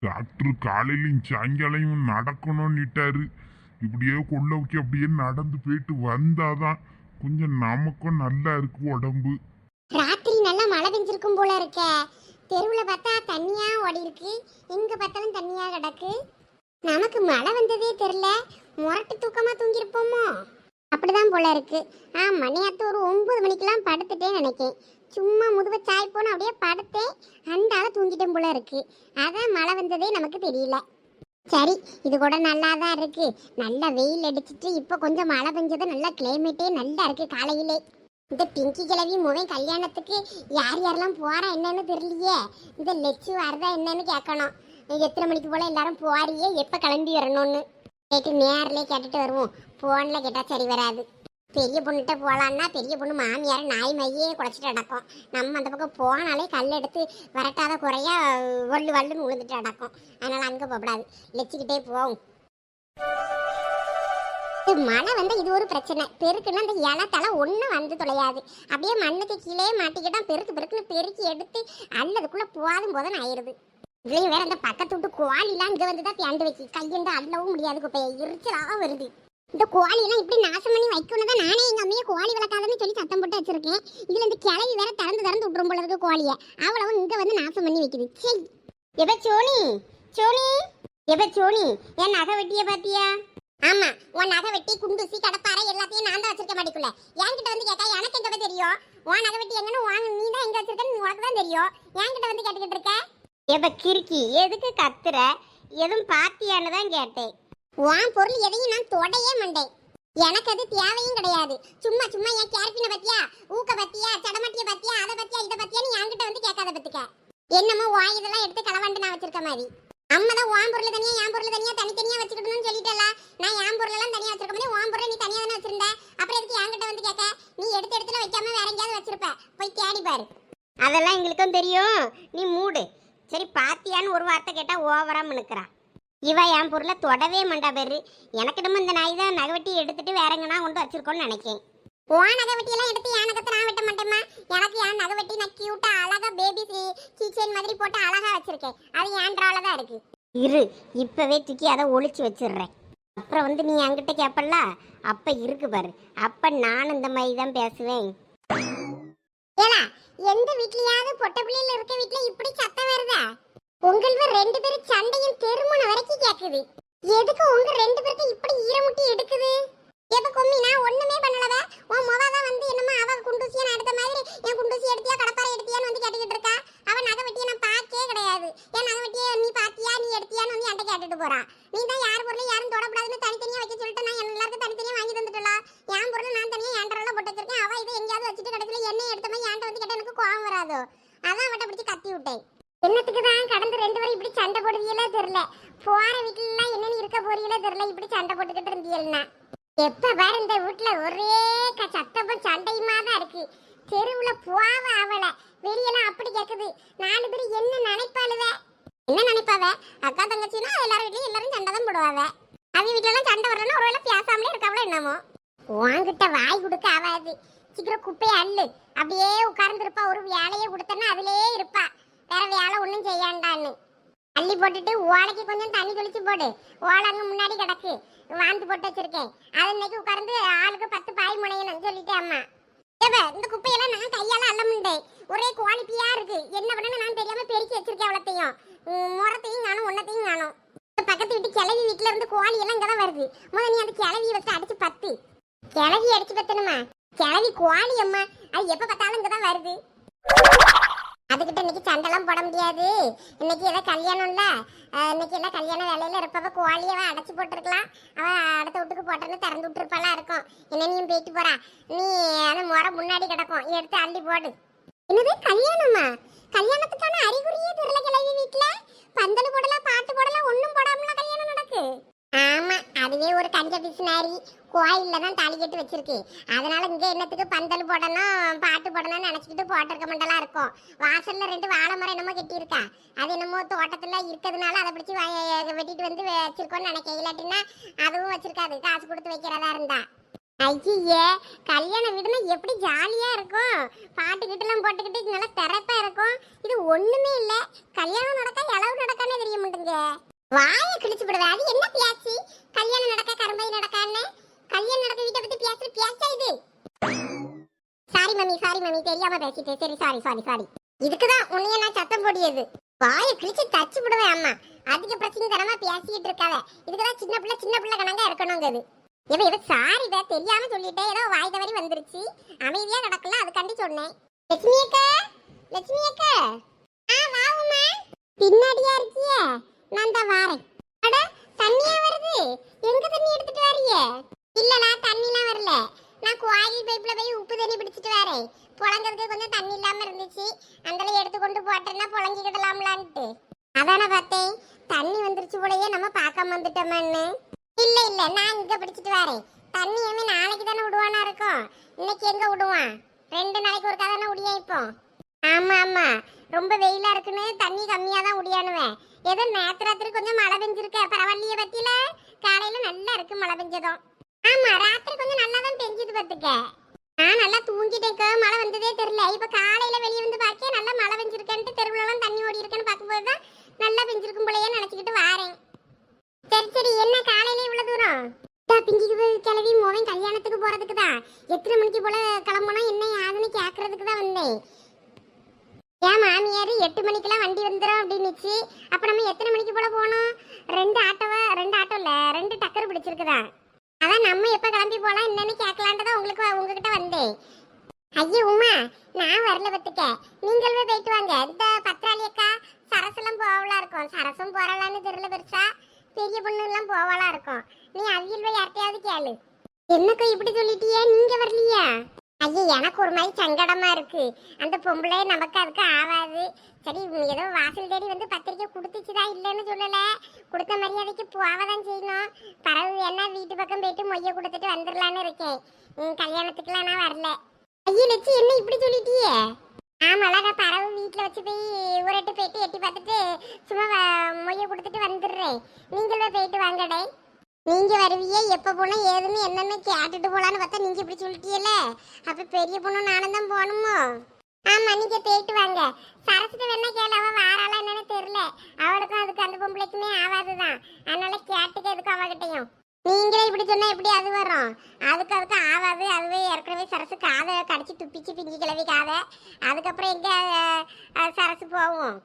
Doctor காலையிலும் சாயங்காலையும் நடக்கணும்னுட்டாரு. இப்படியே கொள்ளவுக்கு அப்படியே நடந்து போயிட்டு வந்தாதான் கொஞ்சம் நமக்கும் நல்லா இருக்கு உடம்பு. ராத்திரி நல்லா மழை பெஞ்சிருக்கும் போல இருக்க. தெருவுல பார்த்தா தண்ணியா ஓடி இருக்கு. எங்க பார்த்தாலும் தண்ணியா கிடக்கு. நமக்கு மழை வந்ததே தெரியல. முரட்டு தூக்கமா தூங்கியிருப்போமோ? அப்படிதான் போல இருக்கு. ஆ மணியாத்து ஒரு ஒன்பது மணிக்கெல்லாம் படுத்துட்டேன்னு நினைக்கேன் சும்மா முதுவ சாய் போன அப்படியே படுத்தேன் அந்த ஆள தூங்கிட்டேன் போல இருக்கு. அதான் மழை வந்ததே நமக்கு தெரியல. சரி இது கூட நல்லா தான் இருக்கு. நல்ல வெயில் அடிச்சிட்டு இப்போ கொஞ்சம் மழை பெஞ்சது நல்லா கிளைமேட்டே நல்லா இருக்கு காலையிலே. இந்த பிங்கி கிழவி முகம் கல்யாணத்துக்கு யார் யாரெல்லாம் போறா என்னன்னு தெரியலையே. இந்த லெச்சு வரதா என்னன்னு கேட்கணும். எத்தனை மணிக்கு போல எல்லாரும் போறியே எப்போ கிளம்பி வரணும்னு. கேட்டு நேரிலே கேட்டுட்டு வருவோம். ஃபோனில் கேட்டால் சரி வராது. பெரிய பொண்ணுகிட்ட போகலான்னா பெரிய பொண்ணு மாமியார் நாய் மையே குழச்சிட்டு அடக்கும் நம்ம அந்த பக்கம் போனாலே கல் எடுத்து வரட்டாத குறையா வள்ளு வள்ளுன்னு விழுந்துட்டு அடக்கும் அதனால் அங்கே போகக்கூடாது. லெச்சிக்கிட்டே போவோம். மழை வந்து இது ஒரு பிரச்சனை. பெருக்குன்னா அந்த இலத்தலை ஒன்றும் வந்து தொலையாது அப்படியே மண்ணுக்கு கீழே மாட்டிக்கிட்டா பெருக்கு பெருக்குன்னு பெருக்கி எடுத்து அல்லதுக்குள்ளே போதும் போதும் ஆயிடுது. இதுலயும் வேற அந்த பக்கத்து விட்டு கோழிலாம் இங்க வந்து தான் வச்சு வைக்கி. கையெண்டு அள்ளவும் முடியாது குப்பையை. எரிச்சலாக வருது. இந்த கோழியெல்லாம் இப்படி நாசம் பண்ணி வைக்கணும் தான் நானே எங்க அம்மையை கோழி வளர்க்காதன்னு சொல்லி சத்தம் போட்டு வச்சிருக்கேன். இதுல இந்த கிளவி வேற திறந்து திறந்து விட்டுரும் போல இருக்கு கோழியை அவ்வளவும் இங்க வந்து நாசம் பண்ணி வைக்குது. சே எப்ப சோனி? சோனி? எப்ப சோனி? என் நகை வெட்டிய பாத்தியா? ஆமா உன் நகை வெட்டி குண்டுசி கடப்பாறை எல்லாத்தையும் நான் தான் வச்சிருக்க மாட்டிக்குள்ள என்கிட்ட வந்து கேட்டா எனக்கு எங்க போய் தெரியும்? உன் நகை வெட்டி எங்கன்னு வாங்க நீ தான் எங்க வச்சிருக்கன்னு உனக்கு தான் தெரியும். என்கிட்ட வந்து கேட்டுக்கிட்டு இருக்க? எப்ப கிறுக்கி எதுக்கு கத்துற? எதுவும் பார்த்தியான்னு தான் கேட்டேன். உன் பொருள் எதையும் நான் தொடையே மாட்டேன். எனக்கு அது தேவையும் கிடையாது. சும்மா சும்மா என் கேரட்டின பத்தியா ஊக்க பத்தியா சடமட்டிய பத்தியா அதை பத்தியா இதை பத்தியான்னு என்கிட்ட வந்து கேட்காத பத்துக்க. என்னமோ வாய் இதெல்லாம் எடுத்து களவாண்டு நான் வச்சிருக்க மாதிரி. அம்மா தான் உன் பொருள் தனியா என் பொருள் தனியா தனித்தனியா வச்சுக்கணும்னு சொல்லிட்டல நான் என் பொருள் எல்லாம் தனியா வச்சிருக்க மாதிரி உன் பொருள் நீ தனியா தானே வச்சிருந்த? அப்புறம் எதுக்கு என்கிட்ட வந்து கேட்க? நீ எடுத்து எடுத்துல வைக்காம வேற எங்கேயாவது வச்சிருப்ப. போய் தேடி பாரு. அதெல்லாம் எங்களுக்கும் தெரியும். நீ மூடு. சரி பாத்தியான்னு ஒரு வார்த்தை கேட்டால் ஓவராக நிற்கிறான் இவ என் பொருளை தொடவே மாட்டா பேரு. எனக்கு நம்ம இந்த நாய் தான் நகவெட்டி எடுத்துட்டு வேற எங்கன்னா கொண்டு வச்சிருக்கோம்னு நினைக்கேன் உன் நகவெட்டியெல்லாம் எடுத்து என் நகத்தை நான் வெட்ட மாட்டேம்மா. எனக்கு என் நகவெட்டி நான் கியூட்டா அழகா பேபி கீச்சேன் மாதிரி போட்டு அழகா வச்சிருக்கேன். அது என் ட்ரால தான் இருக்கு. இரு இப்பவே தூக்கி அதை ஒழிச்சு வச்சிடுறேன். அப்புறம் வந்து நீ என்கிட்ட கேட்பல்ல அப்ப இருக்கு பாரு. அப்ப நான் இந்த மாதிரி தான் பேசுவேன். ஏலா எந்த வீட்லயாவது பொட்ட பிள்ளைல இருக்க வீட்ல இப்படி சத்தம் வருதா? உங்கள ரெண்டு பேரும் சண்டையும் தெருமுன வரைக்கும் கேக்குது. எதுக்கு உங்க ரெண்டு பேருக்கு இப்படி ஈரமுட்டி எடுக்குது? எப்ப கொம்மி நான் ஒண்ணுமே பண்ணலவ? உன் மொவ தான் வந்து என்னமா அவ குண்டூசியை நான் எடுத்த மாதிரி என் குண்டூசி எடுத்தியா கடப்பாரை எடுத்தியான்னு வந்து கேட்டுக்கிட்டு இருக்கா அவ நகை வெட்டியை நான் பார்க்கவே கிடையாது என் நகை வெட்டியை நீ பாத்தியா நீ எடுத்தியான்னு வந்து என்கிட்ட கேட்டுட்டு போறா நீ தான் யார் பொருளும் யாரும் தொடக்கூடாதுன்னு தனித்தனியா வைக்க சொல்லிட்டு நான் எல்லாருக்கும் தனித்தனியா வாங்கி தந்துட்டல என் பொருள் நான் தனியா என் ட்ரெல்ல போட்டு வச்சிருக்கேன் அவ இதை எங்கேயாவது வச்சுட்டு கிடக்கல என்ன எடுத்த மாதிரி என்கிட்ட வந்து கேட்டா எனக்கு கோவம் வராதோ அதான் அவட்ட பிடிச்சி கத்தி விட்டேன் என்னத்துக்கு தான் கடந்து ரெண்டு பேரும் இப்படி சண்டை போடுவீங்களே தெரியல போற வீட்டுல என்னன்னு இருக்க போறீங்களே தெரியல இப்படி சண்டை போட்டுக்கிட்டு இருந்தீங்கன்னா எப்ப பாரு இந்த வீட்டுல ஒரே க- சத்தமும் சண்டையுமா தான் இருக்கு தெருவுல போவ அவள வெளியெல்லாம் அப்படி கேக்குது நாலு பேர் என்ன நினைப்பாளுவ என்ன நினைப்பாவ அக்கா தங்கச்சின்னா எல்லாரும் வீட்லயும் எல்லாரும் சண்டை தான் போடுவாங்க. அவங்க வீட்டுல எல்லாம் சண்டை வரலன்னா ஒருவேளை பேசாமலே இருக்காவளோ என்னமோ. உன்கிட்ட வாய் கொடுக்க ஆகாது சீக்கிரம் குப்பையை அள்ளு. அப்படியே உட்கார்ந்துருப்பா. ஒரு வேலையை கொடுத்தேன்னா அதுலயே இருப்பா. வேற வேலை ஒன்றும் செய்யாண்டான்னு. அள்ளி போட்டுட்டு ஓலைக்கு கொஞ்சம் தண்ணி தெளிச்சு போடு. ஓலை அங்க முன்னாடி கிடக்கு. வாந்து போட்டு வச்சிருக்கேன். அது இன்னைக்கு உட்கார்ந்து ஆளுக்கு பத்து பாய் முனையணும் சொல்லிட்டு அம்மா. இந்த குப்பையெல்லாம் நான் கையால அள்ள முடியேன் ஒரே குவாலிட்டியா இருக்கு. என்ன பண்ணணும் நான் தெரியாம பெருக்கி வச்சிருக்கேன் அவ்வளோத்தையும் முறத்தையும் காணும் ஒன்னத்தையும் காணும். பக்கத்து வீட்டு கிளவி வீட்டுல இருந்து கோழி எல்லாம் இங்கதான் வருது. முதல்ல நீ அந்த கிளவியை வச்சு அடிச்சு பத்து. கிளவி அடிச்சு பத்தணுமா? கிளவி கோழி அம்மா அது எப்ப பார்த்தாலும் இங்கதான் வருது. அதுக்கிட்ட இன்னைக்கு சண்டைலாம் போட முடியாது. இன்னைக்கு ஏதோ கல்யாணம் இல்ல இன்னைக்கு எல்லாம் கல்யாண வேலையில இருப்பவ கோழியவ அடைச்சு போட்டிருக்கலாம். அவ அடுத்த வீட்டுக்கு போட்டேன்னு திறந்து விட்டுருப்பாலாம் இருக்கும். என்ன நீயும் போயிட்டு போறா. நீ அந்த முறை முன்னாடி கிடக்கும். எடுத்து அள்ளி போடு. என்னது கல்யாணமா? கல்யாணத்துக்கான அறிகுறியே தெரியல கிழவி வீட்டுல பந்தல் போடலாம் பாட்டு போடலாம் ஒண்ணும் போடாமல கல்யாணம் நடக்கு? ஆமா அதுவே ஒரு கஞ்ச பிசுனாரி கோயில்ல தான் தாலி கட்டி வச்சிருக்கு. அதனால இங்க என்னத்துக்கு பந்தல் போடணும் பாட்டு போடணும்னு நினைச்சிட்டு போட்டிருக்க மண்டலா இருக்கும். வாசல்ல ரெண்டு வாழை மரம் என்னமோ கட்டி இருக்கா அது என்னமோ தோட்டத்துல இருக்கிறதுனால அதை பிடிச்சி வெட்டிட்டு வந்து வச்சிருக்கோம்னு நினைக்க இல்லாட்டினா அதுவும் வச்சிருக்காது. காசு கொடுத்து வைக்கிறதா இருந்தா. ஐயே கல்யாண வீடுனா எப்படி ஜாலியாக இருக்கும்? பாட்டு கிட்டலாம் போட்டுக்கிட்டு நல்லா திறப்பாக இருக்கும். இது ஒன்றுமே இல்லை. கல்யாணம் நடக்க இளவு நடக்கானே தெரிய மாட்டேங்க வாயை கிழிச்சு விடுவேன் அது என்ன பேச்சு கல்யாணம் நடக்க கரும்பை நடக்கான்னு? கல்யாணம் நடக்க வீட்டை பற்றி பேசுற பேச்சா இது? Sorry mummy sorry mummy. தெரியாம பேசிட்டேன் சரி சாரி சாரி சாரி இதுக்குதான் உன்னைய நான் சத்தம் போடியது வாயை கிழிச்சு தச்சு விடுவேன் அம்மா. அதிக பிரச்சனை தரமா பேசிக்கிட்டு இருக்காவ இதுக்குதான் சின்ன பிள்ளை சின்ன பிள்ளை கணங்கா இருக்கணுங்கிறது. இவ இவ சாரி பே தெரியாம சொல்லிட்டேன். ஏதோ வாய் தவறி வந்துருச்சு. அமைதியா நடக்கல அதுக்காண்டி சொன்னேன். லட்சுமி அக்கா லட்சுமி அக்கா. ஆ வாவுமா பின்னாடியா இருக்கிய? நான் தான் வாரேன். அட தண்ணியா வருது. எங்க தண்ணி எடுத்துட்டு வரியே இல்லடா தண்ணிலாம் வரல. நான் கோயில் பைப்ல போய் உப்பு தண்ணி பிடிச்சிட்டு வரேன். புழங்கிறதுக்கு கொஞ்சம் தண்ணி இல்லாம இருந்துச்சு. அந்தல எடுத்து கொண்டு போட்டேன்னா புழங்கிக்கிடலாம்லான்ட்டு. அதானே பார்த்தேன். தண்ணி வந்துருச்சு போலயே நம்ம பார்க்காம வந்துட்டோமேன்னு. இல்ல இல்ல நான் இங்க பிடிச்சிட்டு வரேன். தண்ணி ஏமே நாளைக்கு தானே விடுவானா இருக்கும். இன்னைக்கு எங்க விடுவான்? ரெண்டு நாளைக்கு ஒருக்கா தானே உடியா இப்போ? ஆமா ஆமா. ரொம்ப வெயிலா இருக்குன்னு தண்ணி கம்மியா தான் உடியானுவேன் ஏதோ நேத்து ராத்திரி கொஞ்சம் மழை பெஞ்சிருக்க. பரவாயில்லைய பத்தியில? காலையில நல்லா இருக்கு மழை பெஞ்சதும். ஆமா ராத்திரி கொஞ்சம் நல்லா தான் பெஞ்சது பத்துக்க நான் நல்லா தூங்கிட்டேங்க மழை வந்ததே தெரியல. இப்ப காலையில வெளியே வந்து பார்க்க நல்லா மழை பெஞ்சிருக்கேன்ட்டு தெருவுலலாம் தண்ணி ஓடி இருக்கேன்னு பார்க்கும்போது தான் நல்லா பெஞ்சிருக்கும் போலயே நினைச்சுக்கிட்டு வாரேன். சரி சரி என்ன காலையில இவ்வளவு தூரம்? இதா பிஞ்சிக்கு கிளவி மோவன் கல்யாணத்துக்கு போறதுக்கு தான் எத்தனை மணிக்கு போல கிளம்புனா என்ன யாதுன்னு கேட்கறதுக்கு தான் வந்தேன். ஏன் மாமியார் எட்டு மணிக்கெல்லாம் வண்டி வந்துடும் அப்படின்னுச்சு. அப்போ நம்ம எத்தனை மணிக்கு போல போகணும் ரெண்டு ஆட்டோவா ரெண்டு ஆட்டோ இல்லை ரெண்டு டக்கர் பிடிச்சிருக்குதா? அதான் நம்ம எப்போ கிளம்பி போகலாம் என்னன்னு கேட்கலான்ட்டு தான் உங்களுக்கு உங்ககிட்ட வந்தேன். ஐயோ உமா நான் வரல பத்துக்க. நீங்களே போயிட்டு வாங்க. இந்த பத்திராளி அக்கா சரசெல்லாம் போகலாம் இருக்கும். சரசும் போறலான்னு தெரியல பெருசா. பெரிய பொண்ணு எல்லாம் இருக்கும். நீ அவியல் போய் யார்ட்டையாவது கேளு. என்னக்கா இப்படி சொல்லிட்டியே? நீங்க வரலையா? ஐயோ எனக்கு ஒரு மாதிரி சங்கடமா இருக்கு. அந்த பொம்பளை நமக்கு அதுக்கு ஆகாது சரி ஏதோ வாசல் தேடி வந்து பத்திரிக்கை கொடுத்துச்சுதா இல்லைன்னு சொல்லல. கொடுத்த மரியாதைக்கு போவதான் செய்யணும். பறவை வேணா வீட்டு பக்கம் போயிட்டு மொய்ய கொடுத்துட்டு வந்துடலான்னு இருக்கேன். ம், கல்யாணத்துக்குலாம் நான் வரல. ஐயோ லட்சி என்ன இப்படி சொல்லிட்டியே? ஆமால பறவை வீட்டில் வச்சு போய் ஊரட்டு போயிட்டு எட்டி பார்த்துட்டு சும்மா மொய்ய கொடுத்துட்டு வந்துடுறேன். நீங்களும் போயிட்டு வாங்கடே நீங்க வருவியே எப்போ போனோம் ஏதுன்னு என்னென்னு கேட்டுட்டு போலான்னு பார்த்தா நீங்க இப்படி சொல்லிட்டீல அப்போ பெரிய பொண்ணு நானும் தான் போகணுமோ? ஆமாம் நீங்கள் போயிட்டு வாங்க. சரஸ்வதி வேணா கேளு அவள் வாராளா என்னன்னு தெரியல. அவளுக்கும் அதுக்கு அந்த பொம்பளைக்குமே ஆகாதுதான். அதனால கேட்டுக்க எதுக்கும் அவகிட்டையும்? நீங்களே இப்படி சொன்னா எப்படி அது வரும்? அதுக்கு அதுக்கு ஆகாது அதுவே ஏற்கனவே சரசு காதை கடிச்சு துப்பிச்சு பிஞ்சு கிளவி காதை. அதுக்கப்புறம் எங்க சரசு போவோம்?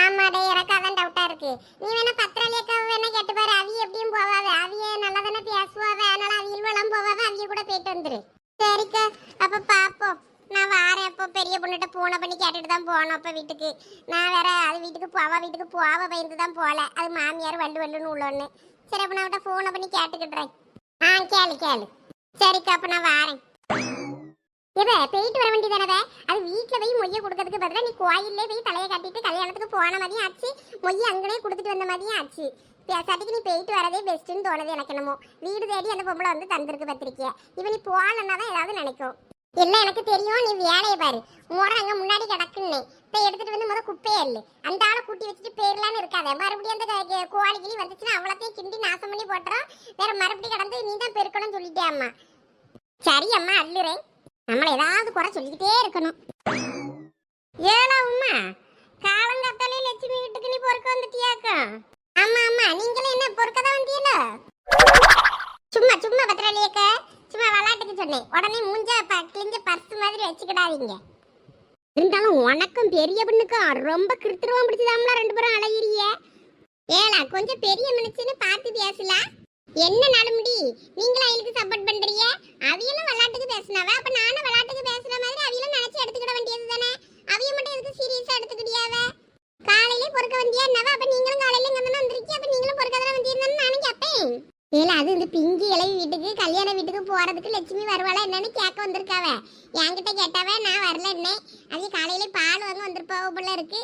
ஆமாடே எனக்கு அதான் டவுட்டா இருக்கு. நீ வேணா பத்திராளி வேணா கேட்டு பாரு. அவிய எப்படியும் போவாது. அவிய நல்லா தானே பேசுவாவே. அதனால அவியல்வெல்லாம் போவாது. அவிய கூட போயிட்டு வந்துரு. சரிக்கா. அப்ப பாப்போம். நான் வாரேன். அப்போ பெரிய பொண்ணுகிட்ட போன பண்ணி கேட்டுட்டு தான் போனோம் அப்போ வீட்டுக்கு. நான் வேற அது வீட்டுக்கு போவா வீட்டுக்கு போவா பயந்து தான் போகல அது மாமியார் வண்டு வண்டுன்னு உள்ளோன்னு. சரி அப்ப நான் அவட்ட ஃபோனை பண்ணி கேட்டுக்கிடுறேன் ஆ கேளு கேளு. சரிக்கா அப்ப நான் வாரேன். இவ போயிட்டு வர வேண்டியது தானே அது வீட்டில் போய் மொய்ய கொடுக்கறதுக்கு பதிலாக நீ கோயிலே போய் தலையை கட்டிட்டு கல்யாணத்துக்கு போன மாதிரியும் ஆச்சு. மொய்ய அங்கேயே கொடுத்துட்டு வந்த மாதிரியும் ஆச்சு. பேசாட்டிக்கு நீ போயிட்டு வரதே பெஸ்ட்டுன்னு தோணுது எனக்கு என்னமோ. வீடு தேடி அந்த பொம்பளை வந்து தந்திருக்கு பத்திரிக்கைய. இவன் நீ போகலன்னா தான் ஏதாவது நினைக்கும். எல்லாம் எனக்கு தெரியும் நீ வேலையை பாரு. முறை அங்க முன்னாடி கிடக்குன்னு. இப்போ எடுத்துட்டு வந்து முத குப்பையே இல்லை அந்த ஆளை கூட்டி வச்சுட்டு போயிடலான்னு இருக்காத. மறுபடியும் அந்த கோழி கிளி வந்துச்சுன்னா அவ்வளோத்தையும் கிண்டி நாசம் பண்ணி போட்டுறோம் வேற மறுபடியும் கடந்து நீ தான் பெருக்கணும்னு சொல்லிட்டே அம்மா. சரி அம்மா அள்ளுறேன். நம்மள ஏதாவது குறை சொல்லிக்கிட்டே இருக்கணும். ஏலா உம்மா. காலங்காத்தாலே லட்சுமி வீட்டுக்கு நீ பொறுக்க வந்துட்டியாக்கா? ஆமா ஆமா. நீங்களும் என்ன பொறுக்க தான் வந்தீங்களோ? சும்மா சும்மா பத்திரலியக்க சொன்னேன் உடனே மூஞ்ச கிழிஞ்ச பர்ஸ் மாதிரி வச்சுக்கிடாதீங்க. இருந்தாலும் உனக்கும் பெரிய பொண்ணுக்கும் ரொம்ப கிருத்திரவம் பிடிச்சதாம்ல ரெண்டு பேரும் அழகிறிய ஏலா கொஞ்சம் பெரிய மனுஷன்னு பார்த்து பேசலாம் என்ன நடுமுடி நீங்களும் அவளுக்கு சப்போர்ட் பண்றீங்க? அவியலும் விளையாட்டுக்கு பேசினாவா? அப்ப நானும் விளையாட்டுக்கு பேசுற மாதிரி அவியலும் நினைச்சு எடுத்துக்கிட வேண்டியது தானே? அவிய மட்டும் எதுக்கு சீரியஸா எடுத்துக்கிட்டியாவ? காலையிலே பொறுக்க வந்தியா என்னவா? அப்ப நீங்களும் காலையில இங்க வந்து வந்திருக்கீங்க அப்ப நீங்களும் பொறுக்க தானே வந்திருந்தேன்னு நானும் கேட்பேன் இல்ல அது இந்த பிங்கி இளவி வீட்டுக்கு கல்யாண வீட்டுக்கு போறதுக்கு லட்சுமி வருவாளா என்னன்னு கேட்க வந்திருக்காவ. என்கிட்ட கேட்டாவ நான் வரல என்ன. அது காலையில பால் வாங்க வந்திருப்பா போல இருக்கு.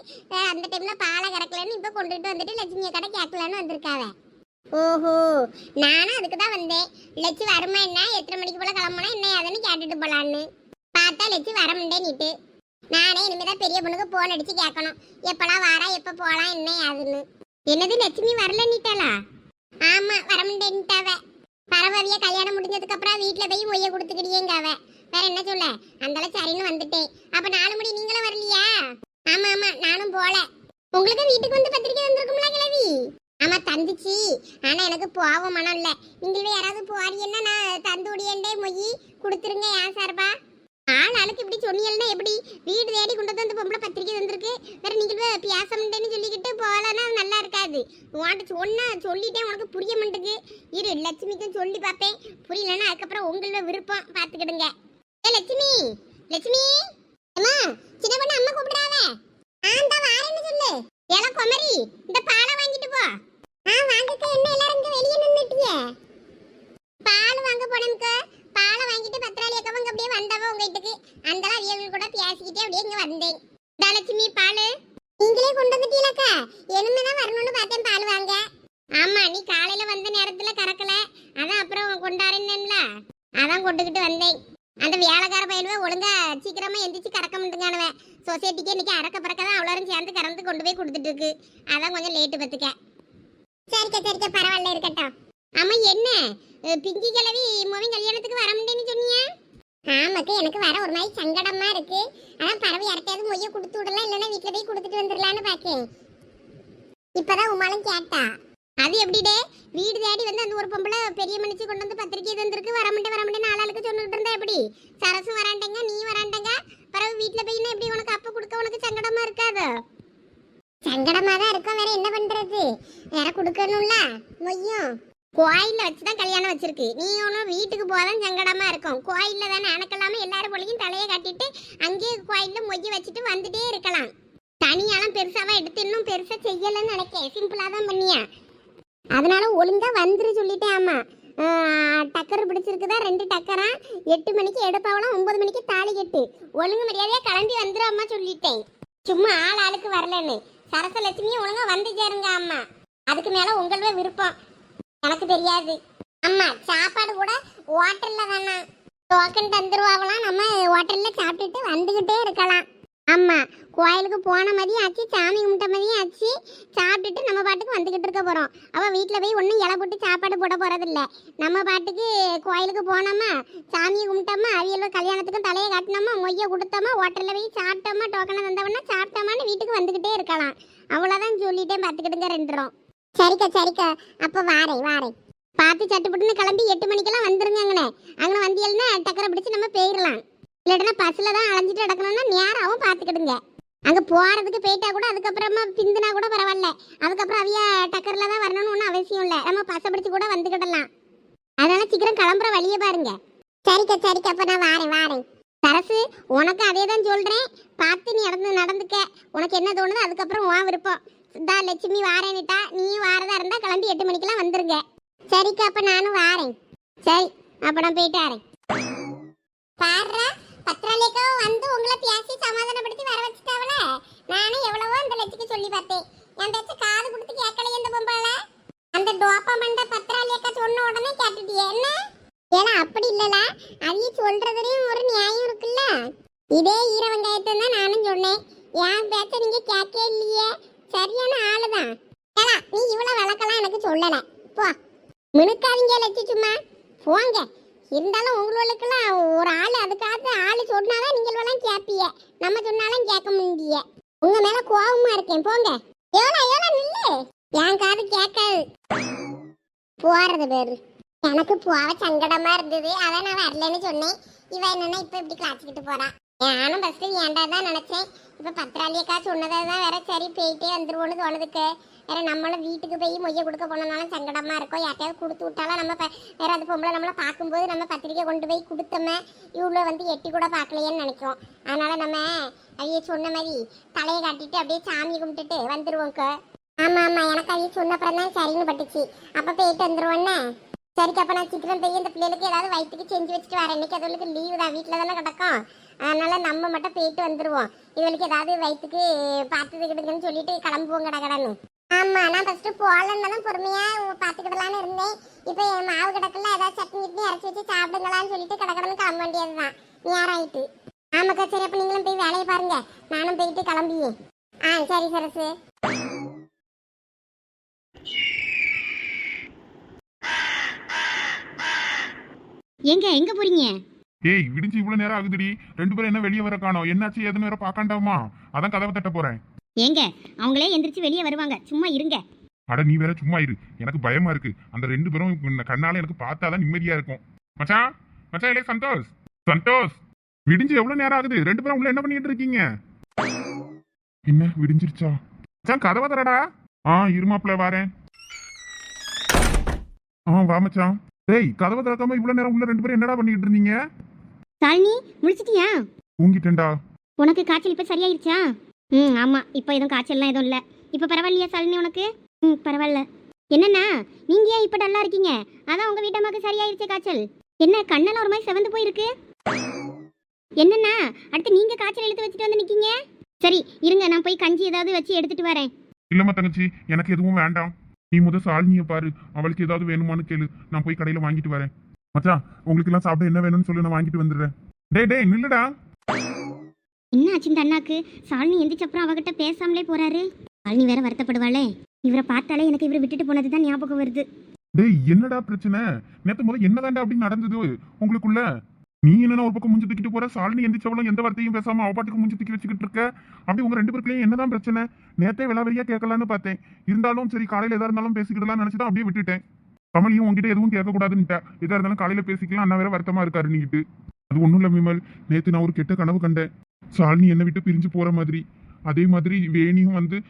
அந்த டைம்ல பாலை கறக்கலன்னு இப்ப கொண்டுட்டு வந்துட்டு லட்சுமியை கடை கேட்கலன்னு வந்திருக்காவ. ஓஹோ நானும் அதுக்கு தான் வந்தேன். லட்சு வருமா என்ன? எத்தனை மணிக்கு போல கிளம்புனா என்ன ஏதுன்னு கேட்டுட்டு போலான்னு. பார்த்தா லட்சு வர முடியேன்னுட்டு நானே இனிமேதான் பெரிய பொண்ணுக்கு போன் அடிச்சு கேட்கணும். எப்பெல்லாம் வாரா எப்ப போலாம் என்ன அதுன்னு என்னது லட்சுமி வரல நீட்டாளா ஆமா வர முடியேன்ட்டாவ பரவாயில்லையா கல்யாணம் முடிஞ்சதுக்கு அப்புறம் வீட்டுல போய் மொய்ய கொடுத்துக்கிட்டீங்க அவ வேற என்ன சொல்ல? அந்தால சரின்னு வந்துட்டேன். அப்ப நாலு மணி நீங்களும் வரலையா? ஆமா ஆமா நானும் போல. உங்களுக்கு வீட்டுக்கு வந்து பத்திரிக்கை வந்திருக்கும்ல கிழவி? ஆமா தந்துச்சு. ஆனா எனக்கு போக மனம் இல்ல. நீங்களே யாராவது போறீங்கன்னா நான் தந்து உடையண்டே மொய் கொடுத்துருங்க ஏன் சார்பா? ஆள் ஆளுக்கு இப்படி சொன்னீங்கன்னா எப்படி? வீடு தேடி கொண்டு வந்து அந்த பொம்பளை பத்திரிக்கை வந்திருக்கு வேற நீங்க போய் பேச சொல்லிக்கிட்டு போகலன்னா நல்லா இருக்காது. உன்கிட்ட சொன்னா சொல்லிட்டேன் உனக்கு புரிய மாட்டேங்குது. இரு லட்சுமிக்கும் சொல்லி பார்ப்பேன். புரியலன்னா அதுக்கப்புறம் உங்களோட விருப்பம் பார்த்துக்கிடுங்க. ஏ லட்சுமி! லட்சுமி! அம்மா சின்ன பொண்ணு அம்மா கூப்பிடாவ ஆந்தா வாரேன்னு சொல்லு. ஏல குமரி இந்த பாலை வாங்கிட்டு போ. ஆ வாங்கக்க என்ன எல்லாரும் இங்க வெளிய நின்னுட்டீங்க பால் வாங்க போனேம்க்க பாலை வாங்கிட்டு பத்திராளி அக்கவங்க அப்படியே வந்தவ உங்க வீட்டுக்கு. அந்த அவியர்கள் கூட பேசிக்கிட்டே அப்படியே இங்க வந்தேன். தனலட்சுமி பால். நீங்களே கொண்டு வந்துட்டீங்களாக்கா என்னதான் வரணும்னு பார்த்தேன் பால் வாங்க. ஆமா நீ காலையில வந்த நேரத்துல கறக்கல. அதான் அப்புறம் கொண்டாடுனேன்ல அதான் கொண்டுகிட்டு வந்தேன். அந்த வேலைக்கார பயிலுவே ஒழுங்கா சீக்கிரமா எந்திரிச்சு கறக்க முடியுங்கானவ சொசைட்டிக்கு இன்னைக்கு அறக்க பறக்க தான் அவ்வளோரும் சேர்ந்து கறந்து கொண்டு போய் கொடுத்துட்டு இருக்கு. அதான் கொஞ்சம் லேட்டு பத்துக்க. சரிக்கா சரிக்கா பரவாயில்ல இருக்கட்டும். ஆமா என்ன? பிங்கி கிழவி மோவின் கல்யாணத்துக்கு வர முடியும்னு சொன்னீங்க ஆமாக்கு எனக்கு வர ஒரு மாதிரி சங்கடமா இருக்கு. அதான் பறவை யார்கிட்டயாவது மொய்ய கொடுத்து விடலாம் இல்லைன்னா வீட்டுல போய் கொடுத்துட்டு வந்துடலான்னு பாக்கேன். இப்பதான் உமாலும் கேட்டா. அது எப்படிடே? வீடு தேடி வந்து அந்த ஒரு பொம்பளை பெரிய மனுஷி கொண்டு வந்து பத்திரிக்கை தந்திருக்கு. வர முடியும் வர முடியும் ஆளுக்கு சொல்லிட்டு இருந்தா எப்படி? சரசும் வராண்டங்க நீ வராண்டங்க. பறவை வீட்டுல போய் எப்படி உனக்கு அப்ப கொடுக்க உனக்கு சங்கடமா இருக்காது? சங்கடமா தான் இருக்கும் வேற என்ன பண்றது? வேற கொடுக்கணும்ல மொய்யும். கோயிலில் வச்சு தான் கல்யாணம் வச்சிருக்கு. நீ ஒன்றும் வீட்டுக்கு போதான் சங்கடமாக இருக்கும். கோயிலில் தானே அணக்கலாமல் எல்லாரும் போலையும் தலையை கட்டிட்டு அங்கேயே கோயிலில் மொய்ய வச்சுட்டு வந்துட்டே இருக்கலாம். தனியாலாம் பெருசாக எடுத்து இன்னும் பெருசாக செய்யலைன்னு நினைக்கேன். சிம்பிளாக தான் பண்ணியா. அதனால ஒழுங்காக வந்துரு சொல்லிட்டேன் ஆமாம் டக்கர் பிடிச்சிருக்குதா? ரெண்டு டக்கரா? எட்டு மணிக்கு எடுப்பாவலாம் ஒன்பது மணிக்கு தாலி கட்டு. ஒழுங்கு மரியாதையாக கிளம்பி வந்துரு அம்மா சொல்லிட்டேன். சும்மா ஆள் ஆளுக்கு வரலன்னு. சரசலட்சுமியும் ஒழுங்காக வந்து சேருங்க அம்மா. அதுக்கு மேலே உங்களவே விருப்பம். எனக்கு தெரியாது. அம்மா சாப்பாடு கூட ஹோட்டல்ல தானா? டோக்கன் தந்துருவாங்களாம் நம்ம ஹோட்டல்ல சாப்பிட்டுட்டு வந்துகிட்டே இருக்கலாம். ஆமா கோயிலுக்கு போன மதியம் ஆச்சு சாமி கும்பிட்ட மதியம் ஆச்சு. சாப்பிட்டுட்டு நம்ம பாட்டுக்கு வந்துகிட்டு இருக்க போறோம். அவ வீட்டில் போய் ஒன்றும் இலை போட்டு சாப்பாடு போட போறதில்ல. நம்ம பாட்டுக்கு கோயிலுக்கு போனோமா சாமியை கும்பிட்டோமா அவியலோ கல்யாணத்துக்கும் தலையை காட்டினோமா மொய்ய கொடுத்தோமா ஹோட்டல்ல போய் சாப்பிட்டோமா டோக்கனை தந்தவொன்னா சாப்பிட்டோமான்னு வீட்டுக்கு வந்துகிட்டே இருக்கலாம். அவ்வளோதான் சொல்லிட்டே பார்த்துக்கிட்டுங்க ரெண்டுறோம் சரிக்கா சரிக்கா. அப்போ வாரேன் வாரேன். பார்த்து சட்டுப்புட்டுன்னு கிளம்பி எட்டு மணிக்கெல்லாம் வந்துருங்க அங்கனே. அங்கே வந்தியல்னா டக்கரை பிடிச்சு நம்ம போயிடலாம் இல்லைன்னா பஸ்ஸில் தான் அலைஞ்சிட்டு நடக்கணும்னா நேராகவும் பார்த்துக்கிடுங்க. அங்கே போகிறதுக்கு போயிட்டா கூட அதுக்கப்புறமா பிந்துனா கூட பரவாயில்ல. அதுக்கப்புறம் அவிய டக்கரில் தான் வரணும்னு ஒன்றும் அவசியம் இல்லை. நம்ம பசை பிடிச்சி கூட வந்துக்கிடலாம். அதனால சீக்கிரம் கிளம்புற வழியே பாருங்க. சரிக்கா சரிக்கா. அப்போ நான் வாரேன் வாரேன். சரசு உனக்கு அதே தான் சொல்கிறேன் பார்த்து நீ நடந்து நடந்துக்க. உனக்கு என்ன தோணுதோ அதுக்கப்புறம் உன் விருப்பம். இதா லட்சுமி வாரேன்னுட்டா. நீ வாரதா இருந்தா கிளம்பி எட்டு மணிக்கெல்லாம் வந்துருங்க. சரிக்கா அப்ப நானும் வாரேன். சரி அப்ப நான் போயிட்டு வரேன். பாடுறா பத்திராளியக்காவும் வந்து உங்களை பேசி சமாதானப்படுத்தி வர வச்சுட்டாவல நானும் எவ்வளவோ அந்த லட்சுக்கு சொல்லி பார்த்தேன். என் பேச்சு காது கொடுத்து கேட்கலையே இந்த பொம்பால அந்த டோப்பா மண்ட பத்திராலேக்கா சொன்ன உடனே கேட்டுட்டியே. என்ன? ஏன்னா அப்படி இல்லல. அதையும் சொல்றதுலயும் ஒரு நியாயம் இருக்குல்ல. இதே ஈர வெங்காயத்தை தான் நானும் சொன்னேன். என் பேச்ச நீங்க கேட்கவே இல்லையே. சரியான ஆளுதான். ஏலா நீ இவ்வளவு விளக்கெல்லாம் எனக்கு சொல்லல. போ. மினுக்காதீங்க லட்சி சும்மா. போங்க. இருந்தாலும் உங்களுக்கெல்லாம் ஒரு ஆள் அதுக்காக ஆள் சொன்னாதான் நீங்கள் எல்லாம் கேட்பீங்க நம்ம சொன்னாலும் கேட்க முடிய உங்க மேல கோபமா இருக்கேன். போங்க. எவ்வளோ எவ்வளோ நில்லு. என் காது கேட்காது. போறது பேரு எனக்கு போக சங்கடமா இருந்தது. அதான் நான் வரலன்னு சொன்னேன். இவன் என்னன்னா இப்ப இப்படி காய்ச்சிக்கிட்டு போறான் நானும் ஃபர்ஸ்ட் ஏன்டா தான் நினைச்சேன். இப்போ பத்திராளியக்கா சொன்னதை தான் வேற சரி போயிட்டே வந்துருவோன்னு தோணுதுக்கு. வேற நம்மளும் வீட்டுக்கு போய் மொய்ய கொடுக்க போனோம்னாலும் சங்கடமா இருக்கும் யார்ட்டையாவது கொடுத்து விட்டாலும் நம்ம வேற அந்த பொம்பளை நம்மளை பார்க்கும்போது நம்ம பத்திரிக்கை கொண்டு போய் கொடுத்தோமே இவ்வளோ வந்து எட்டி கூட பார்க்கலையேன்னு நினைக்கும். அதனால நம்ம அவைய சொன்ன மாதிரி தலையை காட்டிட்டு அப்படியே சாமி கும்பிட்டுட்டு வந்துருவோம்க்கு ஆமா ஆமா எனக்கு அவைய சொன்னப்புறம் தான் சரின்னு பட்டுச்சு. அப்ப போயிட்டு வந்துருவோன்னே சரிக்கு அப்ப நான் சீக்கிரம் போய் இந்த பிள்ளைகளுக்கு ஏதாவது வயிற்றுக்கு செஞ்சு வச்சுட்டு வரேன். இன்னைக்கு அதுகளுக்கு லீவு தான். வீட்டில் தானே கிடக்கும். அதனால நம்ம மட்டும் போயிட்டு வந்துருவோம். இவளுக்கு ஏதாவது வயிற்றுக்கு பார்த்துக்கிடுங்கன்னு சொல்லிட்டு கிளம்புவோம் கடகடன்னு ஆமா நான் ஃபர்ஸ்ட் போகலன்னு பொறுமையா பார்த்துக்கிடலான்னு இருந்தேன். இப்போ என் மாவு கிடக்குல ஏதாவது சட்னி கிட்னி அரைச்சி வச்சு சாப்பிடுங்களான்னு சொல்லிட்டு கடகடன்னு கிளம்ப வேண்டியது தான் நேரம் ஆயிட்டு ஆமாக்கா சரி அப்ப நீங்களும் போய் வேலையை பாருங்க. நானும் போயிட்டு கிளம்பியே. ஆ சரி சரசு. எங்க எங்க போறீங்க? ஏய் விடிஞ்சு இவ்வளவு நேரம் ஆகுதுடி. ரெண்டு பேரும் என்ன வெளியே வர காணோம்? என்னாச்சு? எதுன்னு வேற பாக்காண்டாமா அதான் கதவை தட்ட போறேன். ஏங்க அவங்களே எந்திரிச்சு வெளியே வருவாங்க. சும்மா இருங்க. அட நீ வேற சும்மா இரு. எனக்கு பயமா இருக்கு. அந்த ரெண்டு பேரும் கண்ணால எனக்கு பார்த்தாதான் நிம்மதியா இருக்கும். மச்சான் மச்சான் இல்லையே சந்தோஷ். சந்தோஷ். விடிஞ்சு எவ்வளவு நேரம் ஆகுது? ரெண்டு பேரும் உள்ள என்ன பண்ணிட்டு இருக்கீங்க? என்ன விடிஞ்சிருச்சா? மச்சான் கதவை தரடா. ஆ இருமாப்ல வரேன். ஆ வா மச்சான். டேய் கதவை திறக்காம இவ்வளவு நேரம் உள்ள ரெண்டு பேரும் என்னடா பண்ணிட்டு இருந்தீங்க? சாலினி முடிச்சிட்டியா தூங்கிட்டேன்டா. உனக்கு காய்ச்சல் இப்போ சரியாயிருச்சா? ம் ஆமாம் இப்போ எதுவும் காய்ச்சல்லாம் எதுவும் இல்லை. இப்போ பரவாயில்லையா சாலினி உனக்கு? ம் பரவாயில்ல. என்னண்ணா நீங்கள் ஏன் இப்போ டல்லாக இருக்கீங்க? அதான் உங்கள் வீட்டம்மாக்கு சரியாயிருச்சு காய்ச்சல். என்ன கண்ணெல்லாம் ஒரு மாதிரி செவந்து போயிருக்கு? என்னண்ணா அடுத்து நீங்கள் காய்ச்சல் இழுத்து வச்சுட்டு வந்து நிற்கீங்க சரி இருங்க நான் போய் கஞ்சி ஏதாவது வச்சு எடுத்துட்டு வரேன். இல்லம்மா தங்கச்சி எனக்கு எதுவும் வேண்டாம். நீ முத சாலினிய பாரு. அவளுக்கு ஏதாவது வேணுமான்னு கேளு. நான் போய் கடையில வாங்கிட்டு வரேன். மச்சான் உங்களுக்கு எல்லாம் சாப்பிட என்ன வேணும்னு சொல்லி நான் வாங்கிட்டு வந்துடுறேன். டேய் டேய் நில்லுடா. என்ன ஆச்சு இந்த அண்ணாக்கு? சாலினி எந்திரிச்சப்புறம் அவகிட்ட பேசாமலே போறாரு. சாலினி வேற வருத்தப்படுவாளே. இவரை பார்த்தாலே எனக்கு இவரை விட்டுட்டு போனது தான் ஞாபகம் வருது. டேய் என்னடா பிரச்சனை? நேத்து முத என்னதாண்டா அப்படி நடந்தது? உங்களுக்குள்ள? நீ என்னன்னா ஒரு பக்கம் முஞ்சு தூக்கிட்டு போற? சாலினி எந்திரிச்சவளும் எந்த வார்த்தையும் பேசாம அவ பாட்டுக்கு முஞ்சு தூக்கி வச்சுக்கிட்டு இருக்க? அப்படி உங்க ரெண்டு பேருக்குள்ளயும் என்னதான் பிரச்சனை? நேத்தே விளாவரியா கேட்கலான்னு பார்த்தேன். இருந்தாலும் சரி காலையில எதா இருந்தாலும் பேசிக்கிடலாம் நினைச்சுதான் அப்படியே விட்டுட்டேன். கமலியும் உங்ககிட்ட எதுவும் கேட்கக்கூடாதுன்னுட்டா. எதா இருந்தாலும் காலையில பேசிக்கலாம் அண்ணா வேற வருத்தமா இருக்காரு நீட்டு அது ஒண்ணும் இல்ல விமல் நேத்து நான் ஒரு கெட்ட கனவு கண்டேன். சாலினி என்னை விட்டு பிரிஞ்சு போற மாதிரி. அதே மாதிரி வேணியும் வந்து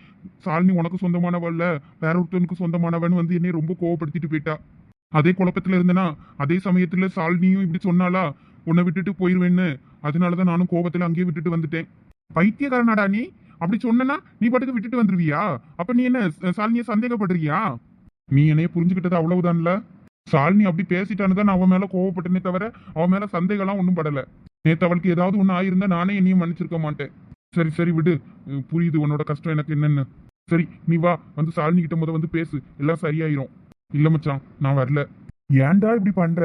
சாலினி உனக்கு சொந்தமானவள்ல வேற ஒருத்தனுக்கு சொந்தமானவன் வந்து என்னை ரொம்ப கோவப்படுத்திட்டு போயிட்டா. அதே குழப்பத்துல இருந்தனா அதே சமயத்துல சாலினியும் இப்படி சொன்னாலா உன்னை விட்டுட்டு போயிருவேன்னு. அதனாலதான் நானும் கோபத்துல அங்கேயே விட்டுட்டு வந்துட்டேன். பைத்தியக்காரனாடா நீ? அப்படி சொன்னனா நீ பாட்டுக்கு விட்டுட்டு வந்துருவியா? அப்ப நீ என்ன ச- சாலினிய சந்தேகப்படுறியா? நீ என்னைய புரிஞ்சுக்கிட்டது அவ்வளவுதான்ல? சாலினி அப்படி பேசிட்டான்னு தான் நான் அவன் மேல கோவப்பட்டனே தவிர அவன் மேல சந்தேகம்லாம் ஒன்றும் படல. நேற்று அவளுக்கு ஏதாவது ஒன்று ஆயிருந்தா நானே என்னையும் மன்னிச்சிருக்க மாட்டேன். சரி சரி விடு. புரியுது உன்னோட கஷ்டம் எனக்கு என்னன்னு. சரி நீ வா. வந்து சாலினி கிட்ட முத வந்து பேசு. எல்லாம் சரியாயிரும். இல்ல மச்சான் நான் வரல. ஏன்டா இப்படி பண்ற?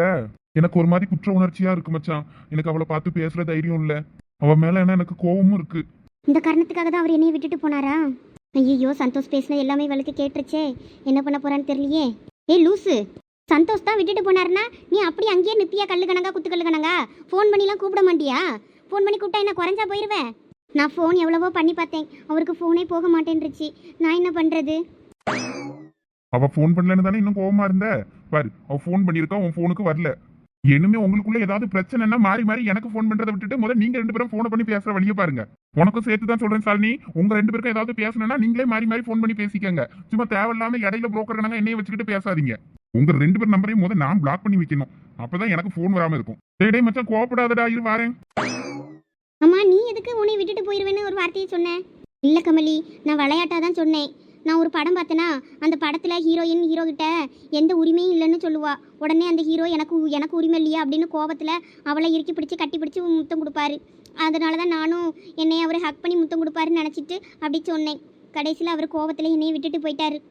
எனக்கு ஒரு மாதிரி குற்ற உணர்ச்சியா இருக்கு மச்சான். எனக்கு அவளை பார்த்து பேசுற தைரியம் இல்ல. அவ மேல என்ன எனக்கு கோவமும் இருக்கு. இந்த காரணத்துக்காக தான் அவர் என்னைய விட்டுட்டு போனாரா? ஐயோ சந்தோஷ் பேசின எல்லாமே இவளுக்கு கேட்டுருச்சே. என்ன பண்ண போறான்னு தெரியலையே. ஏய் லூசு. சந்தோஷ் தான் விட்டுட்டு போனாருன்னா நீ அப்படி அங்கேயே நிப்பியா கல்லு கணங்கா குத்து கல்லு கணங்கா ஃபோன் பண்ணிலாம் கூப்பிட மாட்டியா? ஃபோன் பண்ணி கூப்பிட்டா என்ன குறைஞ்சா போயிடுவேன் நான் ஃபோன் எவ்வளவோ பண்ணி பார்த்தேன். அவருக்கு ஃபோனே போக மாட்டேன்ருச்சு நான் என்ன பண்ணுறது அவ ஃபோன் பண்ணலன்னு தானே இன்னும் கோவமா இருந்த? பாரு அவ ஃபோன் பண்ணியிருக்கா உன் ஃபோனுக்கு வரல. இனிமே உங்களுக்குள்ள ஏதாவது பிரச்சனைன்னா மாறி மாறி எனக்கு ஃபோன் பண்றதை விட்டுட்டு முதல்ல நீங்க ரெண்டு பேரும் ஃபோனை பண்ணி பேசுற வழியை பாருங்க. உனக்கும் சேர்த்து தான் சொல்றேன் சாலினி. உங்க ரெண்டு பேருக்கும் ஏதாவது பேசணும்னா நீங்களே மாறி மாறி ஃபோன் பண்ணி பேசிக்கங்க. சும்மா தேவையில்லாம இடையில புரோக்கர் கணங்க என்னைய வச்சுக்கிட்டு பேசாதீங்க. உங்க ரெண்டு பேர் நம்பரையும் முதல்ல நான் பிளாக் பண்ணி வைக்கணும். அப்பதான் எனக்கு ஃபோன் வராம இருக்கும். டேடே மச்சான் கோவப்படாதடா இரு வாரேன். அம்மா நீ எதுக்கு உன்னை விட்டுட்டு போயிருவேன்னு ஒரு வார்த்தையை சொன்னேன் இல்ல கமலி நான் விளையாட்டாதான் சொன்னேன். நான் ஒரு படம் பார்த்தேன்னா அந்த படத்தில் ஹீரோயின் ஹீரோ கிட்ட எந்த உரிமையும் இல்லைன்னு சொல்லுவா. உடனே அந்த ஹீரோ எனக்கு உ- எனக்கு உரிமை இல்லையா அப்படின்னு கோவத்தில் அவளை இறுக்கி பிடிச்சி கட்டி பிடிச்சி முத்தம் கொடுப்பாரு. அதனால தான் நானும் என்னை அவர் ஹக் பண்ணி முத்தம் கொடுப்பாருன்னு நினச்சிட்டு அப்படி சொன்னேன். கடைசியில் அவர் கோவத்தில் என்னையை விட்டுட்டு போயிட்டாரு.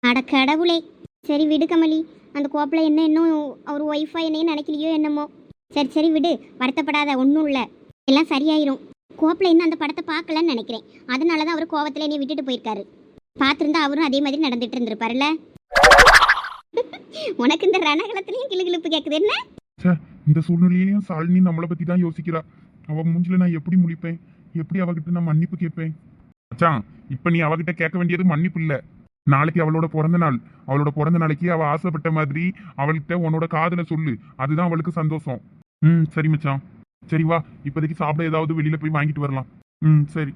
அட கடவுளே. சரி விடு கமலி. அந்த கோப்பில் என்ன இன்னும் அவர் ஒய்ஃபா என்னையும் நினைக்கலையோ என்னமோ. சரி சரி விடு. வருத்தப்படாத. ஒன்றும் இல்லை. எல்லாம் சரியாயிரும். கோப்பில் இன்னும் அந்த படத்தை பார்க்கலன்னு நினைக்கிறேன். அதனால தான் அவர் கோவத்தில் என்னை விட்டுட்டு போயிருக்காரு. பார்த்துருந்தா அவரும் அதே மாதிரி நடந்துட்டு இருந்திருப்பாருல்ல? உனக்கு இந்த ரணகலத்துலேயும் கிளுகிளுப்பு கேட்குது என்ன? இந்த சூழ்நிலையிலையும் சாலினி நம்மளை பத்தி தான் யோசிக்கிறா. அவ மூஞ்சில நான் எப்படி முழிப்பேன்? எப்படி அவகிட்ட நான் மன்னிப்பு கேட்பேன்? மச்சான் இப்ப நீ அவகிட்ட கேட்க வேண்டியது மன்னிப்பு இல்ல. நாளைக்கு அவளோட பிறந்த நாள். அவளோட பிறந்த நாளைக்கு அவ ஆசைப்பட்ட மாதிரி அவள்கிட்ட உன்னோட காதல சொல்லு. அதுதான் அவளுக்கு சந்தோஷம். ம் சரி மச்சான். சரி வா இப்போதைக்கு சாப்பிட ஏதாவது வெளியில போய் வாங்கிட்டு வரலாம். ம் சரி.